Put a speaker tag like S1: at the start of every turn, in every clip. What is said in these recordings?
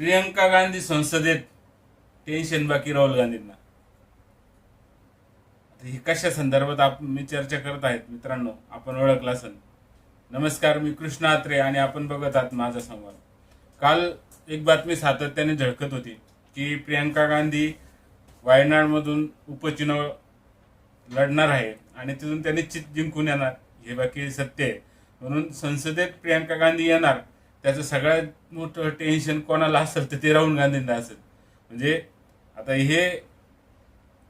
S1: प्रियंका गांधी संसदेत टेन्शन बाकी राहुल गांधींना. ही कशा संदर्भात आप मी चर्चा करत आहेत मित्रांनो? आपण ओळखला असेल. नमस्कार मी कृष्ण आत्रे आणि आपण बघत आहात माझा संवाद. काल एक बातमी सातत्याने झळकत होती की प्रियंका गांधी वायनाडमधून उपचुनाव लढणार आहे आणि तिथून त्या निश्चित जिंकून येणार. हे बाकी सत्य आहे. म्हणून संसदेत प्रियंका गांधी येणार त्याचं सगळ्यात मोठं टेन्शन कोणाला असेल तर ते राहुल गांधींना असेल. म्हणजे आता हे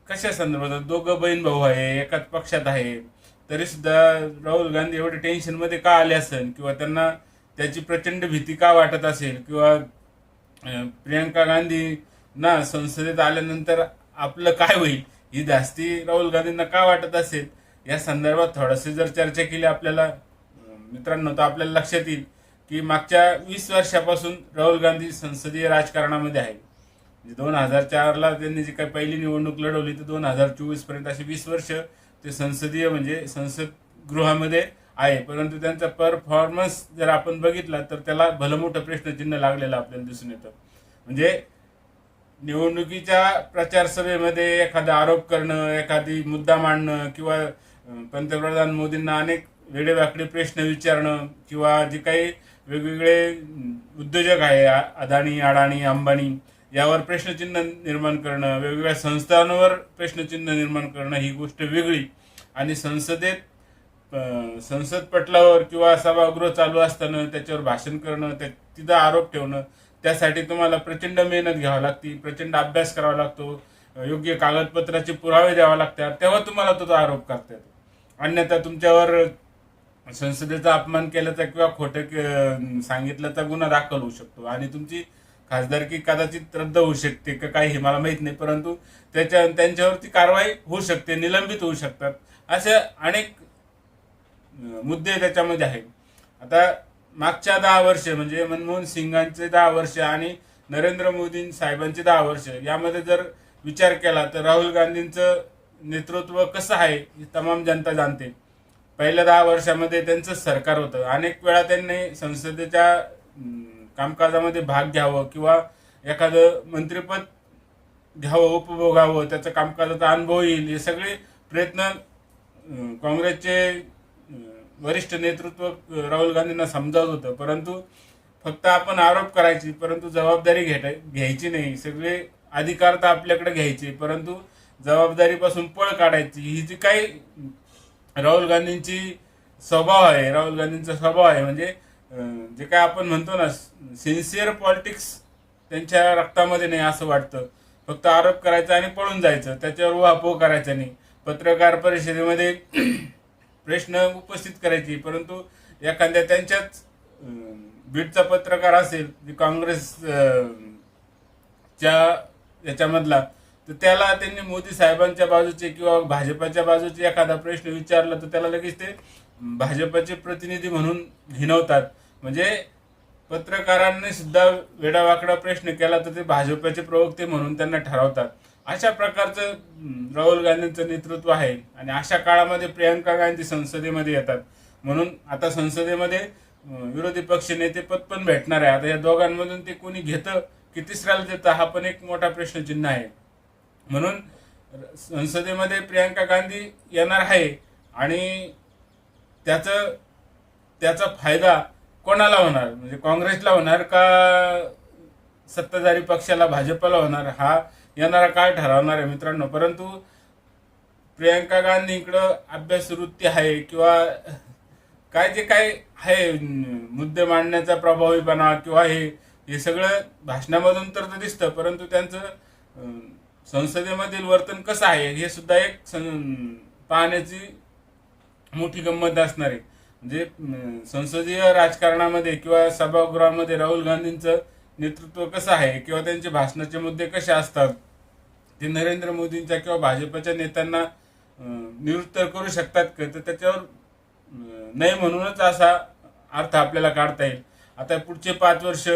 S1: कशा संदर्भात? दोघं बहीण भाऊ आहे एकाच पक्षात आहे. तरीसुद्धा राहुल गांधी एवढे टेन्शनमध्ये का आले असेल? किंवा त्यांना त्याची प्रचंड भीती का वाटत असेल? किंवा प्रियंका गांधी ना संसदेत आल्यानंतर आपलं काय होईल? ही जास्ती राहुल गांधींना का वाटत असेल? या संदर्भात थोडंसं जर चर्चा केली आपल्याला मित्रांनो तर आपल्याला लक्षात येईल. की मागच्या वीस वर्षापासून राहुल गांधी संसदीय राजकारणामध्ये आहे म्हणजे दोन हजार चारला त्यांनी जी काही पहिली निवडणूक लढवली तर दोन हजार चोवीसपर्यंत असे अशी वीस वर्ष ते संसदीय म्हणजे संसद गृहामध्ये आहे. परंतु त्यांचा परफॉर्मन्स जर आपण बघितला तर त्याला भलं मोठं प्रश्नचिन्ह लागलेलं आपल्याला दिसून येतं. म्हणजे निवडणुकीच्या प्रचार सभेमध्ये एखादा आरोप करणं एखादी मुद्दा मांडणं किंवा पंतप्रधान मोदींना अनेक वेडेवाकडे प्रश्न विचारणं किंवा जे काही वेगवेगळे उद्योजक आहे अदानी अडाणी अंबानी यावर प्रश्नचिन्ह निर्माण करणं वेगवेगळ्या संस्थांवर प्रश्नचिन्ह निर्माण करणं ही गोष्ट वेगळी. आणि संसदेत संसद पटलावर किंवा सभागृह चालू असताना त्याच्यावर भाषण करणं त्या तिथं आरोप ठेवणं त्यासाठी तुम्हाला प्रचंड मेहनत घ्यावी लागते प्रचंड अभ्यास करावा लागतो योग्य कागदपत्राचे पुरावे द्यावे लागतात तेव्हा तुम्हाला तो आरोप करता येतो अन्यथा तुमच्यावर संसदेचा अपमान केल्याचा किंवा खोटं सांगितलं तर गुन्हा दाखल होऊ शकतो. आणि तुमची खासदारकी कदाचित रद्द होऊ शकते का काही हे मला माहीत नाही परंतु त्याच्या त्यांच्यावरती कारवाई होऊ शकते निलंबित होऊ शकतात. असे अनेक मुद्दे त्याच्यामध्ये आहेत. आता मागच्या दहा वर्ष म्हणजे मनमोहन सिंगांचे दहा वर्ष आणि नरेंद्र मोदी साहेबांचे दहा वर्ष यामध्ये जर विचार केला तर राहुल गांधींचं नेतृत्व कसं आहे हे तमाम जनता जाणते. पहिल्या दहा वर्षामध्ये त्यांचं सरकार होतं. अनेक वेळा त्यांनी संसदेच्या कामकाजामध्ये भाग घ्यावं किंवा एखादं मंत्रिपद घ्यावं उपभोगावं त्याचं कामकाजाचा अनुभव येईल हे सगळे प्रयत्न काँग्रेसचे वरिष्ठ नेतृत्व राहुल गांधींना समजावत होतं. परंतु फक्त आपण आरोप करायची परंतु जबाबदारी घेता घ्यायची नाही. सगळे अधिकार तर आपल्याकडे घ्यायचे परंतु जबाबदारीपासून पळ काढायची. ही जी काही राहुल गांधींची स्वभाव आहे राहुल गांधींचा स्वभाव आहे. म्हणजे जे काय आपण म्हणतो ना सिन्सिअर पॉलिटिक्स त्यांच्या रक्तामध्ये नाही असं वाटतं. फक्त आरोप करायचा आणि पळून जायचं. त्याच्यावर वापो करायचा नाही. पत्रकार परिषदेमध्ये प्रश्न उपस्थित करायची. परंतु एखाद्या त्यांच्याच बीडचा पत्रकार असेल जे काँग्रेस च्या याच्यामधला तर त्याला त्यांनी मोदी साहेबांच्या बाजूचे किंवा भाजपाच्या बाजूचे एखादा प्रश्न विचारला तर त्याला लगेच ते भाजपाचे प्रतिनिधी म्हणून हिनवतात. म्हणजे पत्रकारांनी सुद्धा वेडावाकडा प्रश्न केला तर ते भाजपाचे प्रवक्ते म्हणून त्यांना ठरवतात. अशा प्रकारचं राहुल गांधींचं नेतृत्व आहे आणि अशा काळामध्ये प्रियांका गांधी संसदेमध्ये येतात. म्हणून आता संसदेमध्ये विरोधी पक्ष नेते पद पण भेटणार आहे. आता या दोघांमधून ते कोणी घेतं की तिसऱ्याला देतं हा पण एक मोठा प्रश्नचिन्ह आहे. म्हणून संसदेमध्ये प्रियांका गांधी येणार आहे आणि त्याचं त्याचा फायदा कोणाला होणार? म्हणजे काँग्रेसला होणार का सत्ताधारी पक्षाला भाजपला होणार? हा येणारा काळ ठरवणार आहे मित्रांनो. परंतु प्रियंका गांधींकडं अभ्यासवृत्ती आहे किंवा काय जे काय आहे मुद्दे मांडण्याचा प्रभावीपणा किंवा हे हे सगळं भाषणामधून तर दिसतं परंतु त्यांचं संसदेमधील वर्तन कसं आहे हे सुद्धा एक सं- पाहण्याची मोठी गंमत असणार आहे. म्हणजे संसदीय राजकारणामध्ये किंवा सभागृहामध्ये राहुल गांधींचं नेतृत्व कसं आहे किंवा त्यांचे भाषणाचे मुद्दे कसे असतात ते नरेंद्र मोदींच्या किंवा भाजपच्या नेत्यांना निरुत्तर करू शकतात का तर त्याच्यावर नाही म्हणूनच असा अर्थ आपल्याला काढता येईल. आता पुढचे पाच वर्ष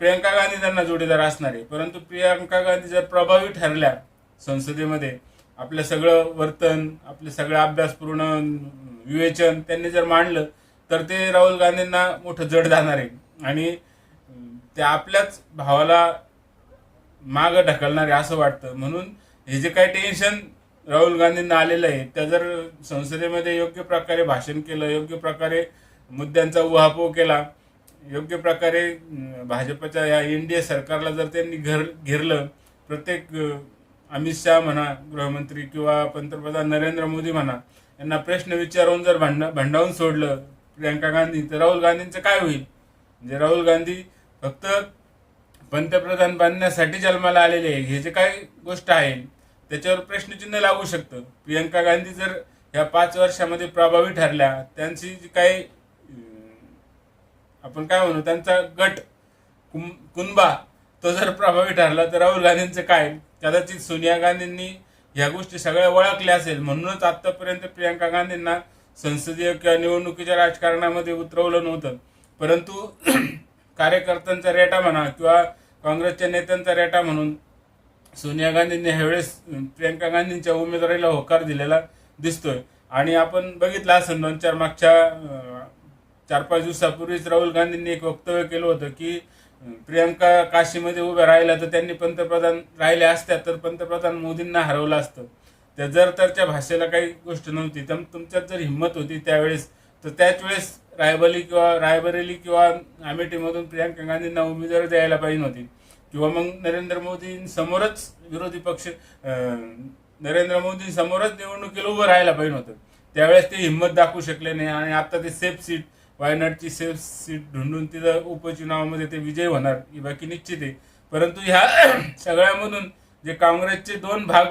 S1: प्रियंका गांधी त्यांना जोडीदार असणार. आहे परंतु प्रियंका गांधी जर प्रभावी ठरल्या संसदेमध्ये आपलं सगळं वर्तन आपले सगळं अभ्यासपूर्ण पूर्ण विवेचन त्यांनी जर मांडलं तर ते राहुल गांधींना मोठं जड जाणार आहे. आणि ते आपल्याच भावाला मागं ढकलणारे असं वाटतं. म्हणून हे जे काही टेन्शन राहुल गांधींना आलेलं आहे त्या जर संसदेमध्ये योग्य प्रकारे भाषण केलं योग्य प्रकारे मुद्द्यांचा उहापोह केला योग्य प्रकारे भाजपच्या या एन डी ए सरकारला जर त्यांनी घर घेरलं प्रत्येक अमित शहा म्हणा गृहमंत्री किंवा पंतप्रधान नरेंद्र मोदी म्हणा यांना प्रश्न विचारून जर भांड भांडावून सोडलं प्रियंका गांधी तर राहुल गांधींचं काय होईल? म्हणजे राहुल गांधी फक्त पंतप्रधान बांधण्यासाठी जन्माला आलेले आहे हे जे काही गोष्ट आहे त्याच्यावर प्रश्नचिन्ह लागू शकतं. प्रियंका गांधी जर ह्या पाच वर्षामध्ये प्रभावी ठरल्या त्यांची जी काही आपण काय म्हणू त्यांचा गट कुं कुंबा तो जर प्रभावी ठरला तर राहुल गांधींचं काय? कदाचित सोनिया गांधींनी ह्या गोष्टी सगळ्या ओळखल्या असेल. म्हणूनच आतापर्यंत प्रियंका गांधींना संसदीय किंवा निवडणुकीच्या राजकारणामध्ये उतरवलं नव्हतं. परंतु कार्यकर्त्यांचा रेटा म्हणा किंवा काँग्रेसच्या नेत्यांचा रेटा म्हणून सोनिया गांधींनी ह्यावेळेस प्रियंका गांधींच्या उमेदवारीला होकार दिलेला दिसतोय. आणि आपण बघितला असेल दोन चार मागच्या चार पाच दिवसापूर्वीच राहुल गांधींनी एक वक्तव्य केलं होतं की प्रियंका काशीमध्ये उभ्या राहिल्या तर त्यांनी पंतप्रधान राहिल्या असत्या तर पंतप्रधान मोदींना हरवलं असतं. त्या जर तरच्या भाषेला काही गोष्ट नव्हती तर तुमच्यात जर हिंमत होती त्यावेळेस तर त्याच वेळेस रायबली किंवा रायबरेली किंवा अमेठीमधून प्रियंका गांधींना उमेदवारी द्यायला पाहिजे होती किंवा मग नरेंद्र मोदींसमोरच विरोधी पक्ष नरेंद्र मोदींसमोरच निवडणुकीला उभं राहायला पाहिजे होतं. त्यावेळेस ते हिंमत दाखवू शकले नाही आणि आता ते सेफ सीट वायनाडची सेफ सीट ढूंढून तिथं उपचुनावामध्ये ते विजय होणार ही बाकी निश्चित आहे. परंतु ह्या सगळ्यामधून जे काँग्रेसचे दोन भाग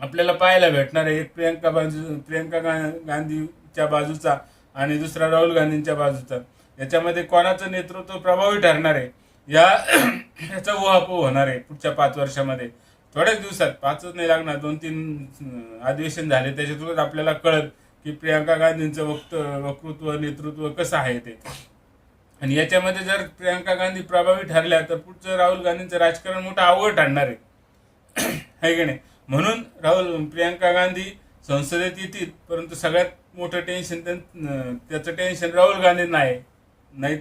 S1: आपल्याला पाहायला भेटणार आहे एक प्रियंका बाजू प्रियंका गा- गांधीच्या बाजूचा आणि दुसरा राहुल गांधींच्या बाजूचा. याच्यामध्ये कोणाचं नेतृत्व प्रभावी ठरणार आहे या याचा उहापोह होणार आहे पुढच्या पाच वर्षामध्ये. थोड्याच दिवसात पाचच नाही लागणार दोन तीन अधिवेशन झाले त्याच्यातूनच आपल्याला कळत की प्रियंका गांधींचं वक्त वक्तृत्व नेतृत्व कसं आहे ते? आणि याच्यामध्ये जर प्रियांका गांधी प्रभावी ठरल्या तर पुढचं राहुल गांधींचं राजकारण मोठं अवघड ठरणार आहे. है की नाही? म्हणून राहुल प्रियांका गांधी संसदेत येतील परंतु सगळ्यात मोठं टेन्शन त्याचं टेन्शन राहुल गांधींना आहे. नाही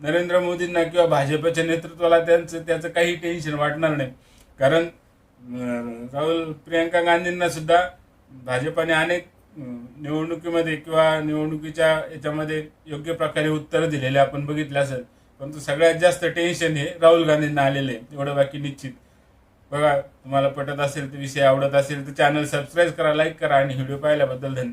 S1: नरेंद्र मोदींना किंवा भाजपच्या नेतृत्वाला त्यांचं त्याचं काही टेन्शन वाटणार नाही. कारण राहुल प्रियांका गांधींना सुद्धा भाजपाने अनेक निवडणुकीमध्ये किंवा निवडणुकीच्या याच्यामध्ये योग्य प्रकारे उत्तर दिलेले आपण बघितलं असेल परंतु सगळ्यात जास्त टेन्शन हे राहुल गांधींना आलेलं आहे. एवढं बाकी निश्चित. बघा तुम्हाला पटत असेल तर विषय आवडत असेल तर चॅनल सबस्क्राईब करा लाईक करा आणि व्हिडिओ पाहिल्याबद्दल धन्यवाद.